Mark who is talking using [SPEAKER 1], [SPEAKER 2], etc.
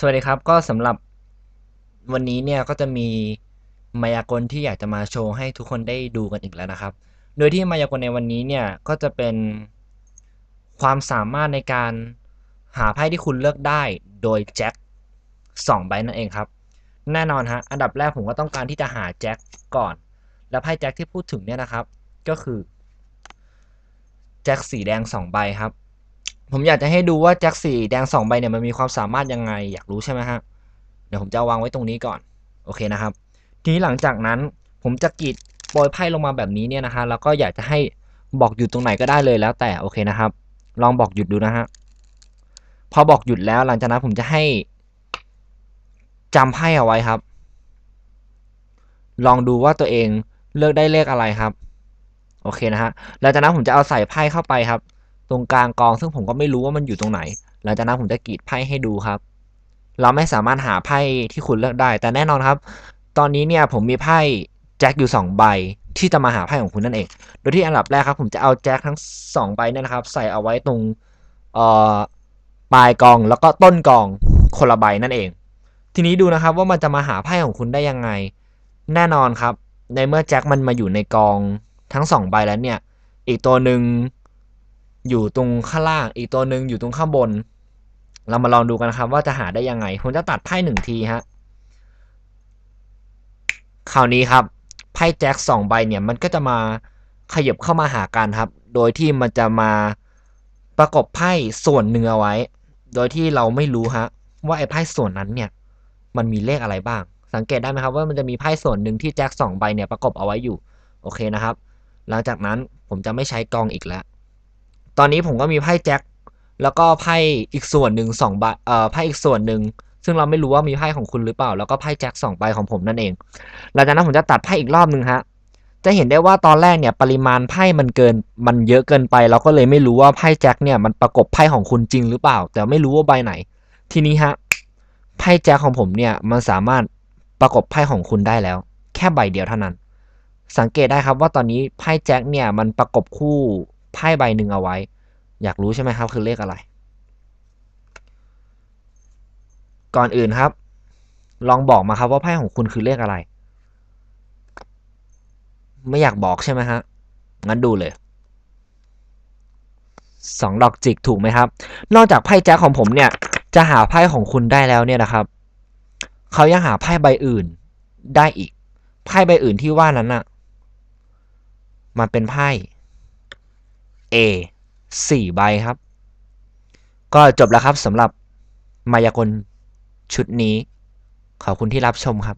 [SPEAKER 1] สวัสดีครับก็สำหรับวันนี้เนี่ยก็จะมีมายากลที่อยากจะมาโชว์ให้ทุกคนได้ดูกันอีกแล้วนะครับ โดยที่มายากลในวันนี้เนี่ยก็จะเป็นความสามารถในการหาไพ่ที่คุณเลือกได้โดยแจ็คสองใบนั่นเองครับ แน่นอนฮะอันดับแรกผมก็ต้องการที่จะหาแจ็คก่อน แล้วไพ่แจ็คที่พูดถึงเนี่ยนะครับ ก็คือแจ็คสีแดงสองใบครับ ผมอยากจะให้ดูว่าแจ็คสีแดงสองใบเนี่ยมันมีความสามารถยังไงอยากรู้ใช่ไหมฮะเดี๋ยวผมจะวางไว้ตรงนี้ก่อนโอเคนะครับ ทีนี้หลังจากนั้นผมจะกรีดโปรยไพ่ลงมาแบบนี้เนี่ยนะฮะแล้วก็อยากจะให้บอกหยุดตรงไหนก็ได้เลยแล้วแต่โอเคนะครับ ลองบอกหยุดดูนะฮะพอบอกหยุดแล้วหลังจากนั้นผมจะให้จำไพ่เอาไว้ครับ ลองดูว่าตัวเองเลือกได้เลขอะไรครับ โอเคนะฮะหลังจากนั้นผมจะเอาใส่ไพ่เข้าไปครับ ตรงกลางกอง ซึ่งผมก็ไม่รู้ว่ามันอยู่ตรงไหน หลังจากนั้นผมจะกรีดไพ่ให้ดูครับ เราไม่สามารถหาไพ่ที่คุณเลือกได้ แต่แน่นอนครับ ตอนนี้เนี่ยผมมีไพ่แจ็คอยู่ 2 ใบที่จะมาหาไพ่ของคุณนั่นเอง โดยที่อันดับแรกครับ ผมจะเอาแจ็คทั้ง 2 ใบเนี่ยนะครับ ใส่เอาไว้ตรงเอ่อปลายกองแล้วก็ต้นกองคนละใบนั่นเอง ทีนี้ดูนะครับว่ามันจะมาหาไพ่ของคุณได้ยังไง แน่นอนครับ ในเมื่อแจ็คมันมาอยู่ในกองทั้งสองใบแล้วเนี่ย อีกตัวหนึ่ง อยู่ตรงข้างล่าง อีกตัวหนึ่งอยู่ตรงข้างบน เรามาลองดูกันครับว่าจะหาได้ยังไง ผมจะตัดไพ่หนึ่งทีฮะคราวนี้ครับไพ่แจ็คสองใบเนี่ยมันก็จะมาขยับเข้ามาหากันครับ โดยที่มันจะมาประกบไพ่ส่วนหนึ่งเอาไว้ โดยที่เราไม่รู้ฮะว่าไอ้ไพ่ส่วนนั้นเนี่ย มันมีเลขอะไรบ้าง สังเกตได้ไหมครับว่ามันจะมีไพ่ส่วนหนึ่งที่แจ็คสองใบเนี่ยประกบเอาไว้อยู่ โอเคนะครับ หลังจากนั้นผมจะไม่ใช้กองอีกแล้ว ตอนนี้ผมก็มีไพ่แจ็คแล้วก็ไพ่อีกส่วนหนึ่งสองใบเอ่อไพ่อีกส่วนหนึ่งซึ่งเราไม่รู้ว่ามีไพ่ของคุณหรือเปล่า แล้วก็ไพ่แจ็คสองใบของผมนั่นเอง หลังจากนั้นผมจะตัดไพ่อีกรอบหนึ่งฮะจะเห็นได้ว่าตอนแรกเนี่ยปริมาณไพ่มันเกิน มันเยอะเกินไป เราก็เลยไม่รู้ว่าไพ่แจ็คเนี่ยมันประกบไพ่ของคุณจริงหรือเปล่า แต่ไม่รู้ว่าใบไหน ทีนี้ฮะไพ่แจ็คของผมเนี่ยมันสามารถประกบไพ่ของคุณได้แล้ว แค่ใบเดียวเท่านั้น สังเกตได้ครับว่าตอนนี้ไพ่แจ็คเนี่ยมันประกบคู่ ไพ่ใบหนึ่งเอาไว้ อยากรู้ใช่ไหมครับ คือเลขอะไร ก่อนอื่นครับ ลองบอกมาครับว่าไพ่ของคุณคือเลขอะไร ไม่อยากบอกใช่ไหมฮะงั้นดูเลยสองดอกจิกถูกไหมครับ นอกจากไพ่แจ็คของผมเนี่ย จะหาไพ่ของคุณได้แล้วเนี่ยนะครับ เขายังหาไพ่ใบอื่นได้อีก ไพ่ใบอื่นที่ว่านั้นน่ะ มันเป็นไพ่ A 4ใบครับ ก็จบแล้วครับสำหรับมายากลชุดนี้ ขอบคุณที่รับชมครับ